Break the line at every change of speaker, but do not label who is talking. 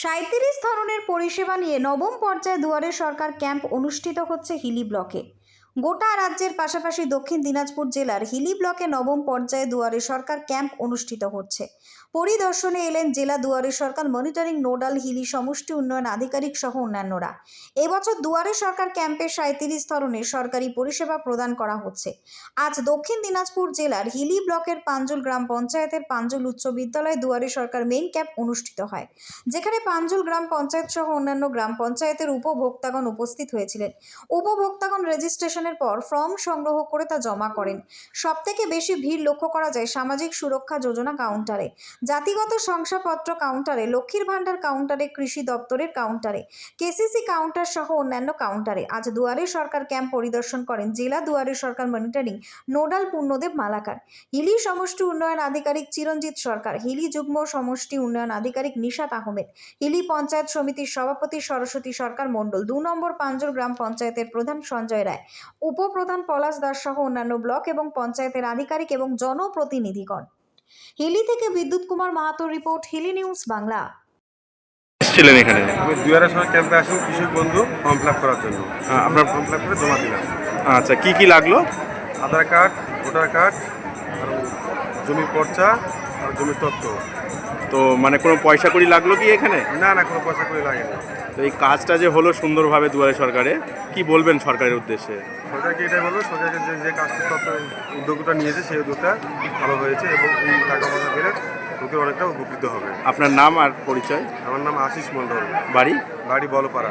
সাঁত্রিশ ধরনের পরিষেবা নিয়ে নবম পর্যায়ে দুয়ারে সরকার ক্যাম্প অনুষ্ঠিত হচ্ছে হিলি ব্লকে। গোটা রাজ্যের পাশাপাশি দক্ষিণ দিনাজপুর জেলার হিলি ব্লকে নবম পর্যায়ে দুয়ারে সরকার ক্যাম্প অনুষ্ঠিত হচ্ছে। পরিদর্শনে এলেন জেলা দুয়ারে সরকার মনিটরিং নোডাল হিলি সমষ্টি উন্নয়ন আধিকারিক সহ অন্যান্যরা। এবছর দুয়ারে সরকার ক্যাম্পে সাঁত্রিশ ধরনের সরকারি পরিষেবা প্রদান করা হচ্ছে। আজ দক্ষিণ দিনাজপুর জেলার হিলি ব্লকের পাঞ্জুল গ্রাম পঞ্চায়েতের পাঞ্জুল উচ্চ বিদ্যালয়ে দুয়ারে সরকার মেইন ক্যাম্প অনুষ্ঠিত হয়, যেখানে পাঞ্জুল গ্রাম পঞ্চায়েত সহ অন্যান্য গ্রাম পঞ্চায়েতের উপভোক্তাগণ উপস্থিত হয়েছিলেন। উপভোক্তাগণ রেজিস্ট্রেশনের পর ফর্ম সংগ্রহ করে তা জমা করেন। সবথেকে বেশি ভিড় লক্ষ্য করা যায় সামাজিক সুরক্ষা যোজনা কাউন্টারে। জাতিগত শংসাপত্র কাউন্টারে, লক্ষ্মীর ভাণ্ডার কাউন্টারে, কৃষি দপ্তরের কাউন্টারে, কেসিসি কাউন্টার সহ অন্যান্য কাউন্টারে। আজ দুয়ারে সরকার ক্যাম্প পরিদর্শন করেন জেলা দুয়ারে সরকার মনিটরিং নোডাল পূর্ণদেব মালাকার। হিলি সমষ্টি উন্নয়ন আধিকারিক চিরঞ্জিত সরকার, হিলি যুগ্ম সমষ্টি উন্নয়ন আধিকারিক নিশাত আহমেদ, হিলি পঞ্চায়েত সমিতির সভাপতি সরস্বতী সরকার মণ্ডল, দু নম্বর পাঞ্জল গ্রাম পঞ্চায়েতের প্রধান সঞ্জয় রায় উপপ্রধান পলাশ দাস সহ অন্যান্য ব্লক এবং পঞ্চায়েতের আধিকারিক এবং জনপ্রতিনিধিগণ। হিলি থেকে বিদ্যুৎ কুমার মাহাতোর রিপোর্ট হিলি নিউজ বাংলা।
এসেছিলেন এখানে।
আমি দুয়ারে সময় ক্যাম্পে আসি কৃষক বন্ধু ফর্ম ফিল করার জন্য।
আপনার
ফর্ম ফিল করে জমা দিলাম।
আচ্ছা কি কি লাগল?
আধার কার্ড ভোটার কার্ড আর জমির পর্চা জমির তত্ত্ব
তো মানে কোনো পয়সা কড়ি লাগল কি এখানে?
না না কোনো পয়সা করে লাগেনি।
তো এই কাজটা যে হলো সুন্দরভাবে দুয়ারে সরকারে কি বলবেন সরকারের উদ্দেশ্যে?
সরকারকে এটাই বলব সরকারকে যে যে কাজটা উদ্যোগটা নিয়েছে সেই উদ্যোগটা ভালো হয়েছে এবং এই টাকা পয়সা পেলে লোকের অনেকটা উপকৃত হবে।
আপনার নাম আর পরিচয়?
আমার নাম আশিস মণ্ডল।
বাড়ি?
বাড়ি বলপাড়া।